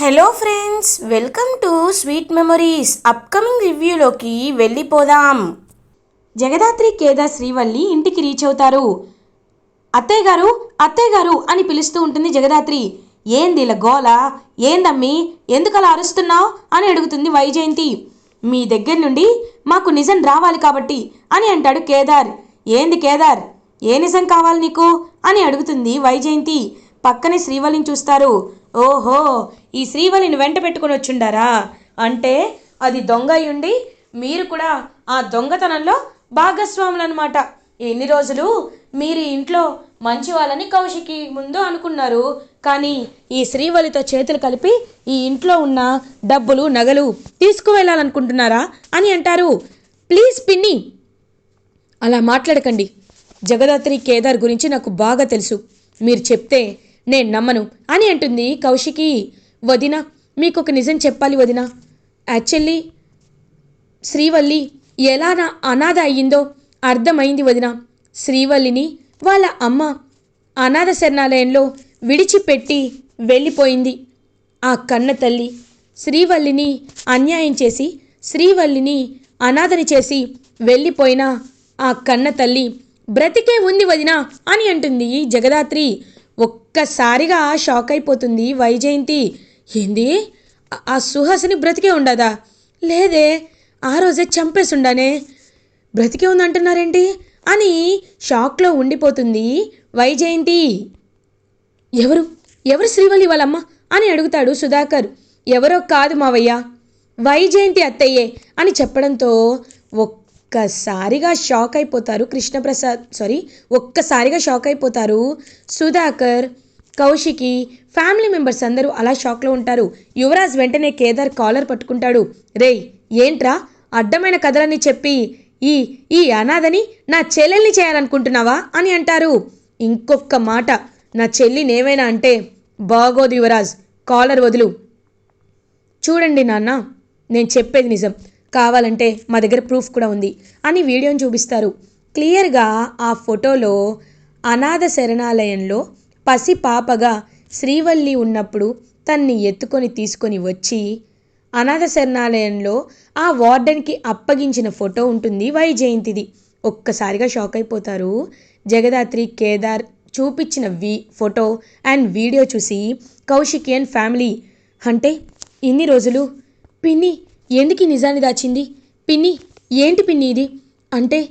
Hello friends welcome to sweet memories. Upcoming రివ్యూలోకి వెళ్ళిపోదాం. జగదాత్రి కేదార్ శ్రీవల్లి ఇంటికి reach అవుతారు. అత్తయ్య గారు అత్తయ్య గారు అని పిలుస్తూ ఉంటుంది జగదాత్రి. ఏంది ఇలా గోల? ఏందమ్మి? ఎందుకు అలా అరుస్తున్నావు? అని అడుగుతుంది వైజయంతి. మీ దగ్గర నుండి మాకు నిజం రావాలి కాబట్టి అని అంటాడు కేదార్. ఏంది కేదార్? ఏ నిజం కావాలి నీకు? అని అడుగుతుంది వైజయంతి. పక్కనే శ్రీవల్లిని చూస్తారు. ఓహో ఈ శ్రీవల్లిని వెంట పెట్టుకొని వచ్చుండారా? అంటే అది దొంగ అయ్యుండి మీరు కూడా ఆ దొంగతనంలో భాగస్వాములు అనమాట ఎన్ని రోజులు మీరు ఇంట్లో మంచి వాళ్ళని కౌశికి ముందు అనుకున్నారు. కానీ ఈ శ్రీవలితో చేతులు కలిపి ఈ ఇంట్లో ఉన్న డబ్బులు నగలు తీసుకువెళ్ళాలనుకుంటున్నారా అని అంటారు. ప్లీజ్ పిన్ని. అలా మాట్లాడకండి. జగదాత్రి కేదార్ గురించి నాకు బాగా తెలుసు. మీరు చెప్తే నేను నమ్మను. అని అంటుంది కౌశికి. వదిన మీకు ఒక నిజం చెప్పాలి వదిన. యాక్చువల్లీ శ్రీవల్లి ఎలా నా అనాథ అయ్యిందో అర్థమైంది వదిన. శ్రీవల్లిని వాళ్ళ అమ్మ అనాథ శరణాలయంలో విడిచిపెట్టి వెళ్ళిపోయింది. ఆ కన్న తల్లి శ్రీవల్లిని అన్యాయం చేసి శ్రీవల్లిని అనాథని చేసి వెళ్ళిపోయిన ఆ కన్న తల్లి బ్రతికే ఉంది వదినా అని అంటుంది జగదాత్రి. ఒక్కసారిగా షాక్ అయిపోతుంది వైజయంతి. ఏంది? ఆ- సుహాసిని బ్రతికే ఉండదా? లేదే ఆ రోజే చంపేసుండానే. బ్రతికే ఉందంటున్నారేంటి? అని షాక్లో ఉండిపోతుంది వైజయంతి. ఎవరు? ఎవరు శ్రీవల్లి వాళ్ళమ్మ? అని అడుగుతాడు సుధాకర్. ఎవరో కాదు మావయ్య. వైజయంతి అత్తయ్యే అని చెప్పడంతో ఒక్కసారిగా షాక్ అయిపోతారు కృష్ణప్రసాద్ సారీ ఒక్కసారిగా షాక్ అయిపోతారు సుధాకర్ కౌశికి ఫ్యామిలీ మెంబర్స్ అందరూ అలా షాక్లో ఉంటారు. యువరాజ్ వెంటనే కేదార్ కాలర్ పట్టుకుంటాడు. రేయ్ ఏంట్రా? అడ్డమైన కథలన్నీ చెప్పి ఈ ఈ అనాథని నా చెల్లెల్ని చేయాలనుకుంటున్నావా అని అంటారు. ఇంకొక మాట నా చెల్లినేమైనా అంటే బాగోదు యువరాజ్ కాలర్ వదులు. చూడండి నాన్న నేను చెప్పేది నిజం. కావాలంటే మా దగ్గర ప్రూఫ్ కూడా ఉంది అని వీడియోని చూపిస్తారు. క్లియర్గా ఆ ఫోటోలో అనాథ శరణాలయంలో పసి పాపగా శ్రీవల్లి ఉన్నప్పుడు తన్ని ఎత్తుకొని తీసుకొని వచ్చి అనాథ శరణాలయంలో ఆ వార్డెన్కి అప్పగించిన ఫోటో ఉంటుంది వైజయంతిది ఒక్కసారిగా షాక్ అయిపోతారు. జగదాత్రి కేదార్ చూపించిన వి ఫోటో అండ్ వీడియో చూసి కౌశికియన్ ఫ్యామిలీ అంటే ఇన్ని రోజులు పిన్ని ఎందుకు నిజాన్ని దాచింది? పిన్ని ఏంటి పిన్ని ఇది? అంటే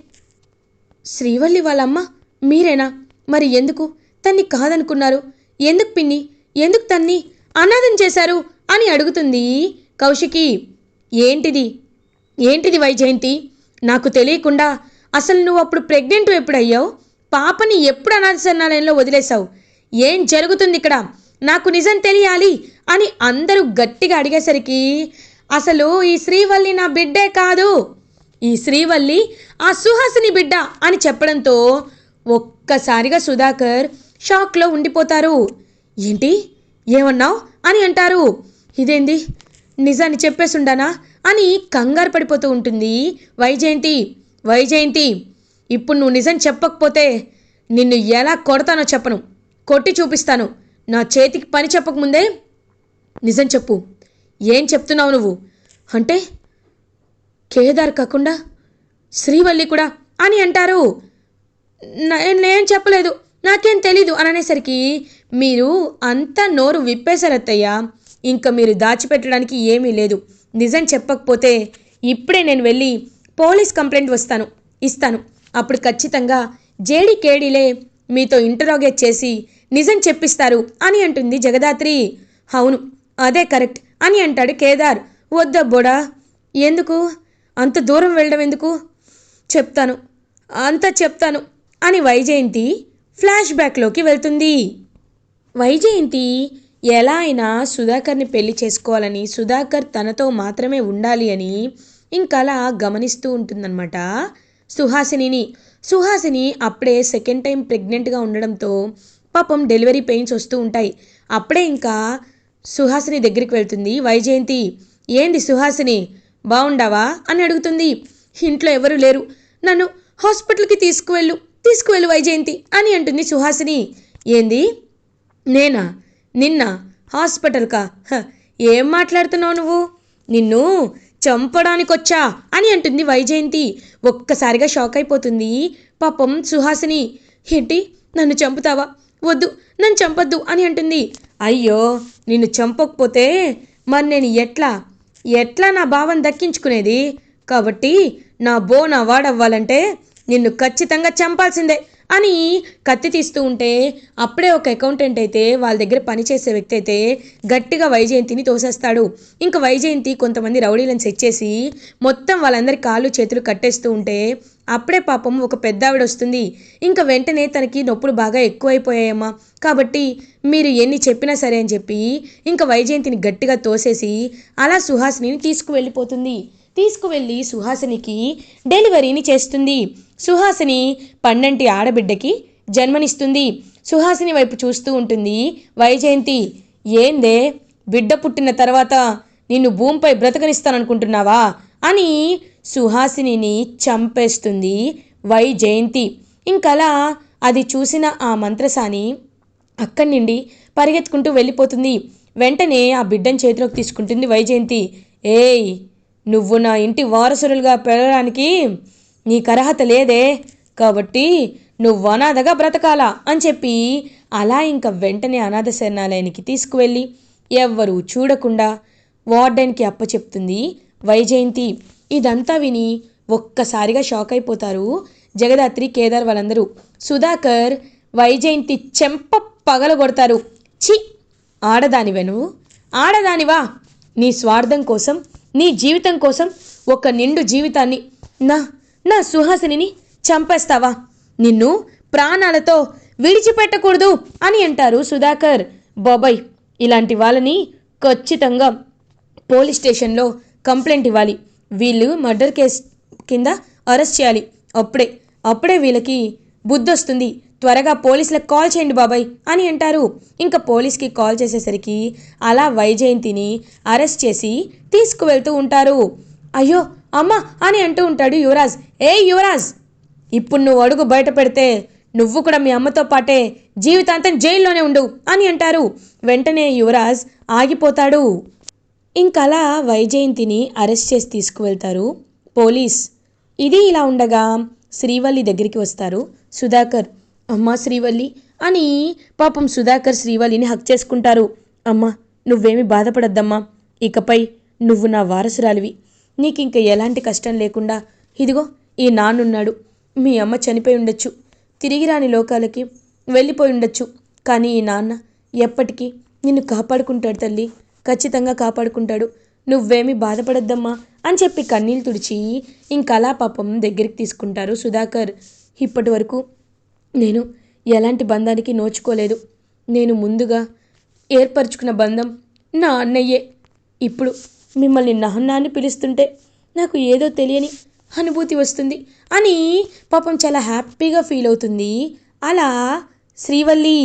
శ్రీవల్లి వాళ్ళమ్మ మీరేనా? మరి ఎందుకు? తన్ని కాదనుకున్నారు. ఎందుకు పిన్ని? ఎందుకు తన్ని అనాథం చేశారు అని అడుగుతుంది కౌశికి. ఏంటిది? ఏంటిది వైజయంతి? నాకు తెలియకుండా అసలు నువ్వు అప్పుడు ప్రెగ్నెంట్ ఎప్పుడు అయ్యావు పాపని ఎప్పుడు అనాథ సన్నాలయంలో వదిలేశావు? ఏం జరుగుతుంది ఇక్కడ? నాకు నిజం తెలియాలి అని అందరూ గట్టిగా అడిగేసరికి అసలు ఈ శ్రీవల్లి నా బిడ్డే కాదు. ఈ శ్రీవల్లి ఆ సుహాసిని బిడ్డ అని చెప్పడంతో ఒక్కసారిగా సుధాకర్ షాక్లో ఉండిపోతారు. ఏంటి? ఏమన్నావు? అని అంటారు. ఇదేంది? నిజాన్ని చెప్పేసుండానా? అని కంగారు పడిపోతూ ఉంటుంది. వైజయంతి వైజయంతి ఇప్పుడు నువ్వు నిజం చెప్పకపోతే నిన్ను ఎలా కొడతానో చెప్పను. కొట్టి చూపిస్తాను. నా చేతికి పని చెప్పకముందే నిజం చెప్పు. ఏం చెప్తున్నావు నువ్వు? అంటే కేదార్ కాకుండా శ్రీవల్లి కూడా అని అంటారు. నేను చెప్పలేదు. నాకేం తెలీదు అని అనేసరికి మీరు అంతా నోరు విప్పేశారత్తయ్యా. ఇంకా మీరు దాచిపెట్టడానికి ఏమీ లేదు. నిజం చెప్పకపోతే ఇప్పుడే నేను వెళ్ళి పోలీస్ కంప్లైంట్ వస్తాను ఇస్తాను. అప్పుడు ఖచ్చితంగా జేడి కేడీలే మీతో ఇంటరోగేట్ చేసి నిజం చెప్పిస్తారు అని అంటుంది జగదాత్రి. అవును అదే కరెక్ట్. అని అంటాడు కేదార్. వద్దబ్బోడా ఎందుకు? అంత దూరం వెళ్ళడం ఎందుకు? చెప్తాను అంతా చెప్తాను అని వైజయంతి ఫ్లాష్ బ్యాక్లోకి వెళ్తుంది. వైజయంతి ఎలా అయినా సుధాకర్ని పెళ్ళి చేసుకోవాలని సుధాకర్ తనతో మాత్రమే ఉండాలి అని ఇంకలా గమనిస్తూ ఉంటుందన్నమాట సుహాసినిని. సుహాసిని అప్పుడే సెకండ్ టైం ప్రెగ్నెంట్గా ఉండడంతో పాపం డెలివరీ పెయిన్స్ వస్తూ ఉంటాయి. అప్పుడే ఇంకా సుహాసిని దగ్గరికి వెళ్తుంది. వైజయంతి ఏంది సుహాసిని బాగుండావా అని అడుగుతుంది. ఇంట్లో ఎవరు లేరు. నన్ను హాస్పిటల్కి తీసుకువెళ్ళు తీసుకువెళ్ళు వైజయంతి అని అంటుంది సుహాసిని. ఏంది? నేనా? నిన్న హాస్పిటల్కా? హ, ఏం మాట్లాడుతున్నావు నువ్వు? నిన్ను చంపడానికొచ్చా? అని అంటుంది వైజయంతి. ఒక్కసారిగా షాక్ అయిపోతుంది. పాపం సుహాసిని ఏంటి? నన్ను చంపుతావా? వద్దు నన్ను చంపొద్దు అని అంటుంది. అయ్యో నిన్ను చంపకపోతే మరి నేను ఎట్లా? ఎట్లా నా భావం దక్కించుకునేది? కాబట్టి నా బో నా వాడవ్వాలంటే నిన్ను ఖచ్చితంగా చంపాల్సిందే అని కత్తి తీస్తూ ఉంటే అప్పుడే ఒక అకౌంటెంట్ అయితే వాళ్ళ దగ్గర పనిచేసే వ్యక్తి అయితే గట్టిగా వైజయంతిని తోసేస్తాడు. ఇంకా వైజయంతి కొంతమంది రౌడీలను సెట్ చేసి మొత్తం వాళ్ళందరి కాళ్ళు చేతులు కట్టేస్తూ ఉంటే అప్పుడే పాపం ఒక పెద్ద ఆవిడ వస్తుంది. ఇంకా వెంటనే తనకి నొప్పులు బాగా ఎక్కువైపోయాయమ్మా. కాబట్టి మీరు ఎన్ని చెప్పినా సరే అని చెప్పి ఇంకా వైజయంతిని గట్టిగా తోసేసి అలా సుహాసిని తీసుకువెళ్ళిపోతుంది. తీసుకువెళ్ళి సుహాసినికి డెలివరీని చేస్తుంది. సుహాసిని పన్నెంటి ఆడబిడ్డకి జన్మనిస్తుంది. సుహాసిని వైపు చూస్తూ ఉంటుంది వైజయంతి. ఏందే? బిడ్డ పుట్టిన తర్వాత నిన్ను భూమిపై బ్రతకనిస్తాననుకుంటున్నావా? అని సుహాసినిని చంపేస్తుంది వై జయంతి ఇంకలా అది చూసిన ఆ మంత్రసాని అక్కడి నుండి పరిగెత్తుకుంటూ వెళ్ళిపోతుంది. వెంటనే ఆ బిడ్డను చేతిలోకి తీసుకుంటుంది వైజయంతి. ఏయ్ నువ్వు నా ఇంటి వారసులుగా పెరగడానికి నీకు అర్హత లేదే. కాబట్టి నువ్వు అనాథగా బ్రతకాలా అని చెప్పి అలా ఇంకా వెంటనే అనాథ శరణాలయానికి తీసుకువెళ్ళి ఎవ్వరూ చూడకుండా వార్డెన్కి అప్పచెప్తుంది వైజయంతి. ఇదంతా విని ఒక్కసారిగా షాక్ అయిపోతారు జగదాత్రి కేదార్ వాళ్ళందరూ. సుధాకర్ వైజయంతి చెంప పగలగొడతారు చి ఆడదానివెను. ఆడదానివా? నీ స్వార్థం కోసం నీ జీవితం కోసం ఒక నిండు జీవితాన్ని నా నా సుహాసిని చంపేస్తావా? నిన్ను ప్రాణాలతో విడిచిపెట్టకూడదు అని అంటారు సుధాకర్. బాబాయ్ ఇలాంటి వాళ్ళని ఖచ్చితంగా పోలీస్ స్టేషన్లో కంప్లైంట్ ఇవ్వాలి. వీళ్ళు మర్డర్ కేస్ కింద అరెస్ట్ చేయాలి. అప్పుడే అప్పుడే వీళ్ళకి బుద్ధి వస్తుంది. త్వరగా పోలీసులకు కాల్ చేయండి బాబాయ్ అని అంటారు. ఇంకా పోలీస్కి కాల్ చేసేసరికి అలా వైజయంతిని అరెస్ట్ చేసి తీసుకువెళ్తూ ఉంటారు. అయ్యో అమ్మ అని అంటూ ఉంటాడు యువరాజ్. ఏ యువరాజ్! ఇప్పుడు నువ్వు అడుగు బయట పెడితే నువ్వు కూడా మీ అమ్మతో పాటే జీవితాంతం జైల్లోనే ఉండు అని అంటారు. వెంటనే యువరాజ్ ఆగిపోతాడు. ఇంకలా వైజయంతిని అరెస్ట్ చేసి తీసుకువెళ్తారు పోలీస్. ఇది ఇలా ఉండగా శ్రీవల్లి దగ్గరికి వస్తారు. సుధాకర్ అమ్మా శ్రీవల్లి అని పాపం సుధాకర్ శ్రీవల్లిని హక్ చేసుకుంటారు. అమ్మా నువ్వేమి బాధపడద్దమ్మా. ఇకపై నువ్వు నా వారసురాలివి. నీకు ఇంక ఎలాంటి కష్టం లేకుండా ఇదిగో ఈ నాన్నున్నాడు. మీ అమ్మ చనిపోయి ఉండొచ్చు. తిరిగి రాని లోకాలకి వెళ్ళిపోయి ఉండొచ్చు. కానీ ఈ నాన్న ఎప్పటికీ నిన్ను కాపాడుకుంటాడు తల్లి. ఖచ్చితంగా కాపాడుకుంటాడు. నువ్వేమి బాధపడద్దమ్మా అని చెప్పి కన్నీళ్ళు తుడిచి ఇంకలా పాపం దగ్గరికి తీసుకుంటారు సుధాకర్. ఇప్పటి వరకు నేను ఎలాంటి బంధానికి నోచుకోలేదు. నేను ముందుగా ఏర్పరచుకున్న బంధం నా అన్నయ్యే. ఇప్పుడు మిమ్మల్ని నాన్న అని పిలుస్తుంటే నాకు ఏదో తెలియని అనుభూతి వస్తుంది అని పాపం చాలా హ్యాపీగా ఫీల్ అవుతుంది. అలా శ్రీవల్లి.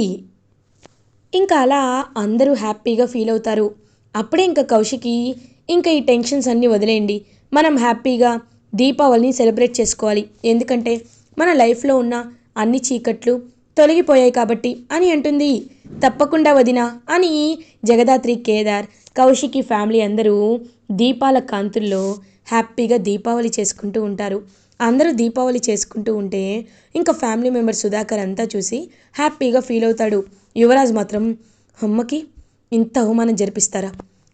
ఇంకా అలా అందరూ హ్యాపీగా ఫీల్ అవుతారు. అప్పుడే ఇంకా కౌశికి ఇంకా ఈ టెన్షన్స్ అన్నీ వదిలేయండి. మనం హ్యాపీగా దీపావళిని సెలబ్రేట్ చేసుకోవాలి. ఎందుకంటే మన లైఫ్లో ఉన్న అన్ని చీకట్లు తొలగిపోయాయి కాబట్టి అని అంటుంది. తప్పకుండా వదిన అని జగదాత్రి కేదార్ కౌశికి ఫ్యామిలీ అందరూ దీపాల కాంతుల్లో హ్యాపీగా దీపావళి చేసుకుంటూ ఉంటారు. అందరూ దీపావళి చేసుకుంటూ ఉంటే ఇంకా ఫ్యామిలీ మెంబర్ సుధాకర్ అంతా చూసి హ్యాపీగా ఫీల్ అవుతాడు. యువరాజ్ మాత్రం అమ్మకి ఇంత అవమానం జరిపిస్తారా?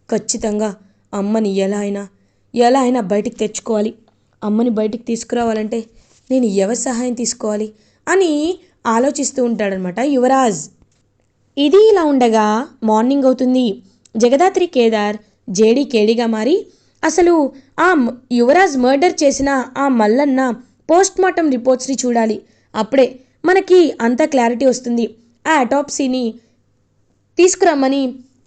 ఖచ్చితంగా అమ్మని ఎలా అయినా ఎలా అయినా బయటికి తెచ్చుకోవాలి. అమ్మని బయటికి తీసుకురావాలంటే నేను ఎవరి సహాయం తీసుకోవాలి అని ఆలోచిస్తూ ఉంటాడనమాట యువరాజ్. ఇది ఇలా ఉండగా మార్నింగ్ అవుతుంది. జగదాత్రి కేదార్ జేడీ కేడీగా మారి అసలు ఆ యువరాజ్ మర్డర్ చేసిన ఆ మల్లన్న పోస్ట్ మార్టం రిపోర్ట్స్ని చూడాలి. అప్పుడే మనకి అంత క్లారిటీ వస్తుంది. ఆ అటాప్సీని తీసుకురమ్మని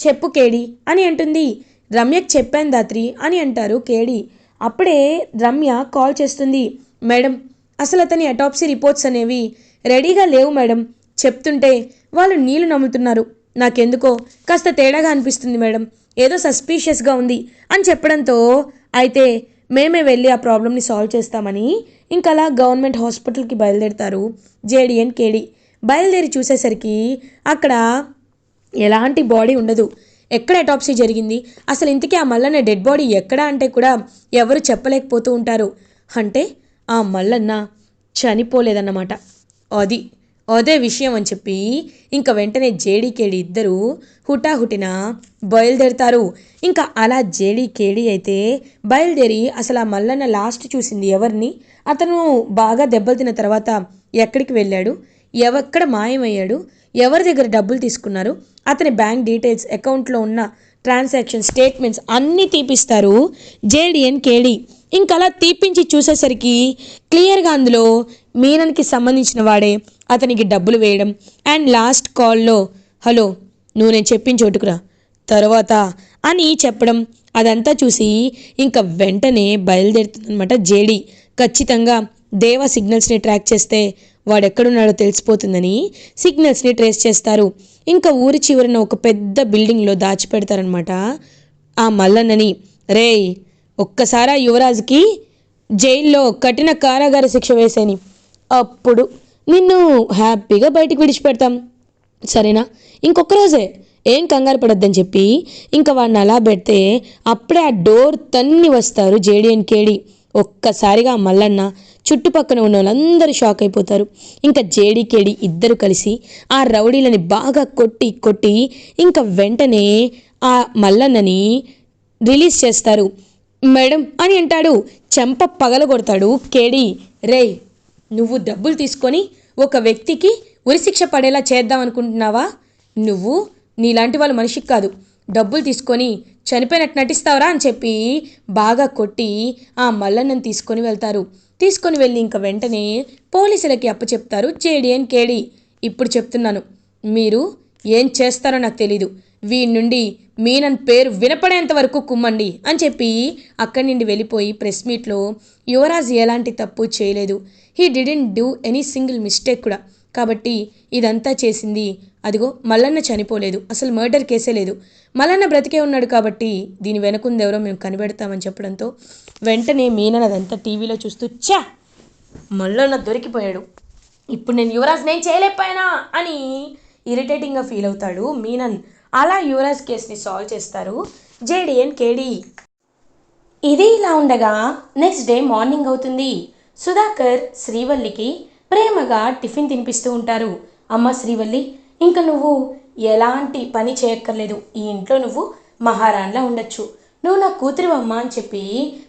చెప్పు కేడి అని అంటుంది. రమ్యకు చెప్పాను దాత్రి అని అంటారు కేడి. అప్పుడే రమ్య కాల్ చేస్తుంది. మేడం అసలు అతని అటాప్సీ రిపోర్ట్స్ అనేవి రెడీగా లేవు మేడం. చెప్తుంటే వాళ్ళు నీళ్ళు నమ్ముతున్నారు నాకెందుకో కాస్త తేడాగా అనిపిస్తుంది మేడం. ఏదో సస్పీషియస్గా ఉంది అని చెప్పడంతో అయితే మేమే వెళ్ళి ఆ ప్రాబ్లమ్ని సాల్వ్ చేస్తామని ఇంకలా గవర్నమెంట్ హాస్పిటల్కి బయలుదేరుతారు జేడి అండ్ కేడి. బయలుదేరి చూసేసరికి అక్కడ ఎలాంటి బాడీ ఉండదు. ఎక్కడ అటాప్సీ జరిగింది? అసలు ఇంతకీ ఆ మల్లన్న డెడ్ బాడీ ఎక్కడ అంటే కూడా ఎవరు చెప్పలేకపోతూ ఉంటారు. అంటే ఆ మల్లన్న చనిపోలేదన్నమాట. అది అదే విషయం అని చెప్పి ఇంకా వెంటనే జేడీకేడి ఇద్దరు హుటాహుటిన బయలుదేరుతారు. ఇంకా అలా జేడీకేడి అయితే బయలుదేరి అసలు ఆ మల్లన్న లాస్ట్ చూసింది ఎవరిని? అతను బాగా దెబ్బలు తిన్న తర్వాత ఎక్కడికి వెళ్ళాడు? ఎవక్కడ మాయమయ్యాడు? ఎవరి దగ్గర డబ్బులు తీసుకున్నారు అతని బ్యాంక్ డీటెయిల్స్ అకౌంట్లో ఉన్న ట్రాన్సాక్షన్ స్టేట్మెంట్స్ అన్నీ తీపిస్తారు జేడిఎన్ కేడి. ఇంకా అలా తీపించి చూసేసరికి క్లియర్గా అందులో మీనన్కి సంబంధించిన వాడే అతనికి డబ్బులు వేయడం. అండ్ లాస్ట్ కాల్లో హలో నువ్వు నేను చెప్పిన చోటుకురా తర్వాత అని చెప్పడం అదంతా చూసి ఇంకా వెంటనే బయలుదేరుతుందనమాట జేడి. ఖచ్చితంగా దేవ సిగ్నల్స్ని ట్రాక్ చేస్తే వాడెక్కడున్నాడో తెలిసిపోతుందని సిగ్నల్స్ని ట్రేస్ చేస్తారు. ఇంకా ఊరి చివరన ఒక పెద్ద బిల్డింగ్లో దాచిపెడతారనమాట ఆ మల్లన్నని. రేయ్ ఒక్కసారి యువరాజుకి జైల్లో కఠిన కారాగార శిక్ష వేసేని. అప్పుడు నిన్ను హ్యాపీగా బయటికి విడిచిపెడతాం. సరేనా? ఇంకొక రోజే. ఏం కంగారు పడొద్దని చెప్పి ఇంకా వాడిని అలా పెడితే అప్పుడే ఆ డోర్ తన్ని వస్తారు జేడిఎన్ కేడి. ఒక్కసారిగా మల్లన్న చుట్టుపక్కన ఉన్న వాళ్ళందరూ షాక్ అయిపోతారు. ఇంకా జేడి కేడి ఇద్దరు కలిసి ఆ రౌడీలని బాగా కొట్టి కొట్టి ఇంకా వెంటనే ఆ మల్లన్నని రిలీజ్ చేస్తారు. మేడం అని అంటాడు. చెంప పగలగొడతాడు కేడి. రేయ్ నువ్వు డబ్బులు తీసుకొని ఒక వ్యక్తికి ఉరిశిక్ష పడేలా చేద్దాం అనుకుంటున్నావా? నువ్వు నీలాంటి వాళ్ళు మనిషికి కాదు. డబ్బులు తీసుకొని చనిపోయినట్టు నటిస్తావరా అని చెప్పి బాగా కొట్టి ఆ మల్లన్నను తీసుకొని వెళ్తారు. తీసుకొని వెళ్ళి ఇంకా వెంటనే పోలీసులకి అప్పచెప్తారు జేడిఎన్ కేడి. ఇప్పుడు చెప్తున్నాను మీరు ఏం చేస్తారో నాకు తెలీదు. వీడి నుండి మీనన్ పేరు వినపడేంత వరకు కుమ్మండి అని చెప్పి అక్కడి నుండి వెళ్ళిపోయి ప్రెస్ మీట్లో యువరాజ్ ఎలాంటి తప్పు చేయలేదు. He didn't do any single mistake కూడా. కాబట్టి ఇదంతా చేసింది అదిగో మల్లన్న చనిపోలేదు. అసలు మర్డర్ కేసే లేదు. మల్లన్న బ్రతికే ఉన్నాడు కాబట్టి దీని వెనకుందెవరో మేము కనిపెడతామని చెప్పడంతో వెంటనే మీనన్ అదంతా టీవీలో చూస్తూ ఛా! మల్లన్న దొరికిపోయాడు. ఇప్పుడు నేను యువరాజ్ నేను చేయలేకపోయినా? అని ఇరిటేటింగ్గా ఫీల్ అవుతాడు మీనన్. అలా యువరాజ్ కేసుని సాల్వ్ చేస్తారు జేడిఎన్ కేడి. ఇది ఇలా ఉండగా నెక్స్ట్ డే మార్నింగ్ అవుతుంది. సుధాకర్ శ్రీవల్లికి ప్రేమగా టిఫిన్ తినిపిస్తూ ఉంటారు. అమ్మ శ్రీవల్లి ఇంకా నువ్వు ఎలాంటి పని చేయక్కర్లేదు. ఈ ఇంట్లో నువ్వు మహారాణిలా ఉండొచ్చు. నువ్వు నా కూతురు అమ్మ అని చెప్పి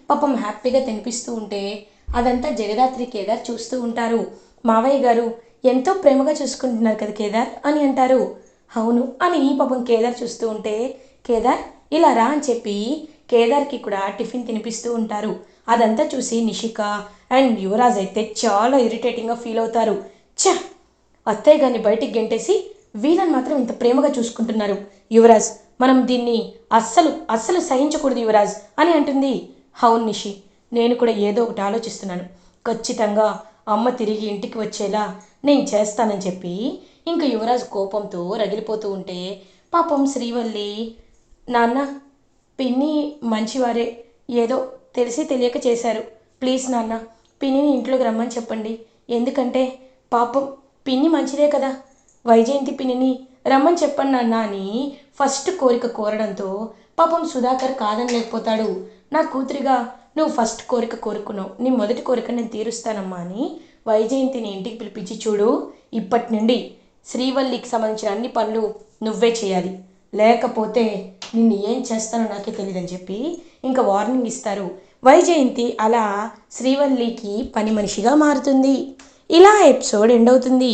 పాపం హ్యాపీగా తినిపిస్తూ ఉంటే అదంతా జగదాత్రి కేదార్ చూస్తూ ఉంటారు. మావయ్య గారు ఎంతో ప్రేమగా చూసుకుంటున్నారు కదా కేదార్ అని అంటారు. అవును అని పాపం కేదార్ చూస్తూ ఉంటే కేదార్ ఇలా రా అని చెప్పి కేదార్కి కూడా టిఫిన్ తినిపిస్తూ ఉంటారు. అదంతా చూసి నిషిక అండ్ యువరాజ్ అయితే చాలా ఇరిటేటింగ్గా ఫీల్ అవుతారు. ఛ! అత్తయ్య గారిని బయటికి గెంటేసి వీళ్ళని మాత్రం ఇంత ప్రేమగా చూసుకుంటున్నారు. యువరాజ్ మనం దీన్ని అస్సలు అస్సలు సహించకూడదు యువరాజ్ అని అంటుంది అవును నిషి. నేను కూడా ఏదో ఒకటి ఆలోచిస్తున్నాను. ఖచ్చితంగా అమ్మ తిరిగి ఇంటికి వచ్చేలా నేను చేస్తానని చెప్పి ఇంకా యువరాజ్ కోపంతో రగిలిపోతూ ఉంటే పాపం శ్రీవల్లి నాన్న పిన్ని మంచివారే ఏదో తెలిసి తెలియక చేశారు. ప్లీజ్ నాన్న పిన్నిని ఇంట్లోకి రమ్మని చెప్పండి. ఎందుకంటే పాపం పిన్ని మంచిదే కదా. వైజయంతి పిన్నిని రమ్మని చెప్పండి నాన్న అని ఫస్ట్ కోరిక కోరడంతో పాపం సుధాకర్ కాదనలేకపోతాడు. నా కూతురిగా నువ్వు ఫస్ట్ కోరిక కోరుకున్నావు. నీ మొదటి కోరిక నేను తీరుస్తానమ్మా అని వైజయంతిని ఇంటికి పిలిపించి చూడు ఇప్పటి నుండి శ్రీవల్లికి సంబంధించిన అన్ని పనులు నువ్వే చేయాలి. లేకపోతే నిన్ను ఏం చేస్తానో నాకే తెలియదని చెప్పి ఇంకా వార్నింగ్ ఇస్తారు. వైజయంతి అలా శ్రీవల్లికి పని మనిషిగా మారుతుంది. ఇలా ఎపిసోడ్ ఎండ్ అవుతుంది.